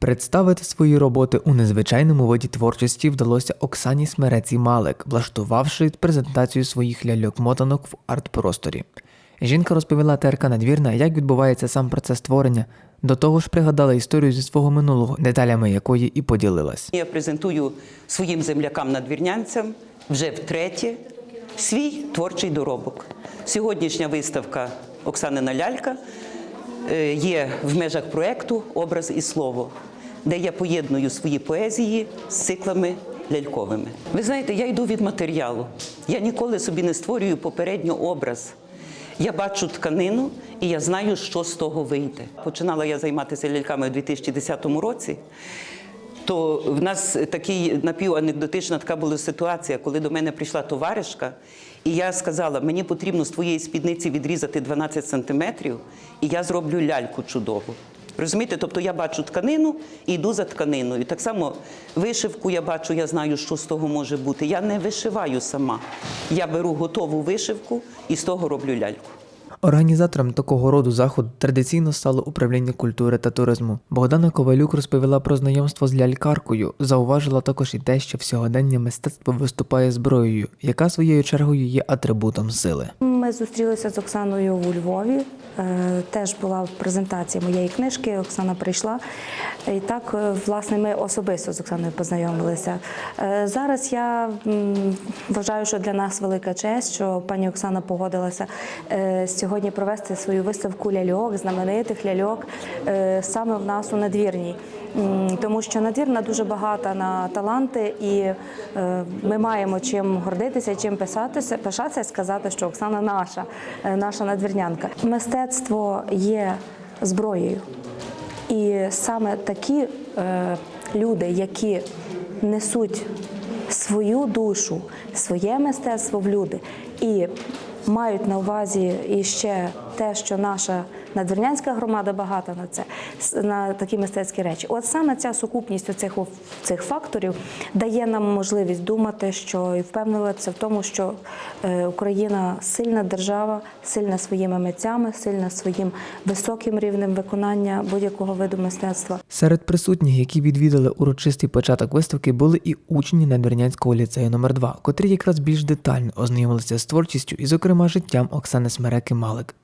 Представити свої роботи у незвичайному виді творчості вдалося Оксані Смереці Малик, влаштувавши презентацію своїх ляльок-мотанок в арт-просторі. Жінка розповіла ТРК Надвірна, як відбувається сам процес створення. До того ж, пригадала історію зі свого минулого, деталями якої і поділилась. Я презентую своїм землякам-надвірнянцям вже втретє свій творчий доробок. Сьогоднішня виставка Оксанина Лялька е, є в межах проєкту Образ і слово, де я поєдную свої поезії з циклами ляльковими. Ви знаєте, я йду від матеріалу. Я ніколи собі не створюю попередньо образ. Я бачу тканину і я знаю, що з того вийде. Починала я займатися ляльками у 2010 році. То в нас такий напіванекдотична така була ситуація, коли до мене прийшла товаришка, і я сказала, мені потрібно з твоєї спідниці відрізати 12 сантиметрів, і я зроблю ляльку чудову. Розумієте, тобто я бачу тканину і йду за тканиною. Так само вишивку я бачу, я знаю, що з того може бути. Я не вишиваю сама. Я беру готову вишивку і з того роблю ляльку. Організатором такого роду заходу традиційно стало управління культури та туризму. Богдана Ковалюк розповіла про знайомство з лялькаркою. Зауважила також і те, що в сьогодення мистецтво виступає зброєю, яка своєю чергою є атрибутом сили. Зустрілися з Оксаною у Львові. Е, Теж була презентація моєї книжки. Оксана прийшла. І так, е, власне, ми особисто з Оксаною познайомилися. Е, Зараз я вважаю, що для нас велика честь, що пані Оксана погодилася сьогодні провести свою виставку ляльок, знаменитих ляльок саме в нас у надвірній. Тому що надвірна дуже багата на таланти, і ми маємо чим гордитися, чим писатися, пишатися сказати, що Оксана наша, е, наша надвірнянка. Мистецтво є зброєю. І саме такі е, люди, які несуть свою душу, своє мистецтво в люди і мають на увазі і ще те, що наша надвірнянська громада багата на це, на такі мистецькі речі. От саме ця сукупність цих, цих факторів дає нам можливість думати, що і впевнюватися в тому, що е, Україна сильна держава, сильна своїми митцями, сильна своїм високим рівнем виконання будь-якого виду мистецтва. Серед присутніх, які відвідали урочистий початок виставки, були і учні Надвірнянського ліцею номер 2 котрі якраз більш детально ознайомилися з творчістю і, зокрема, життям Оксани Смереки Малик.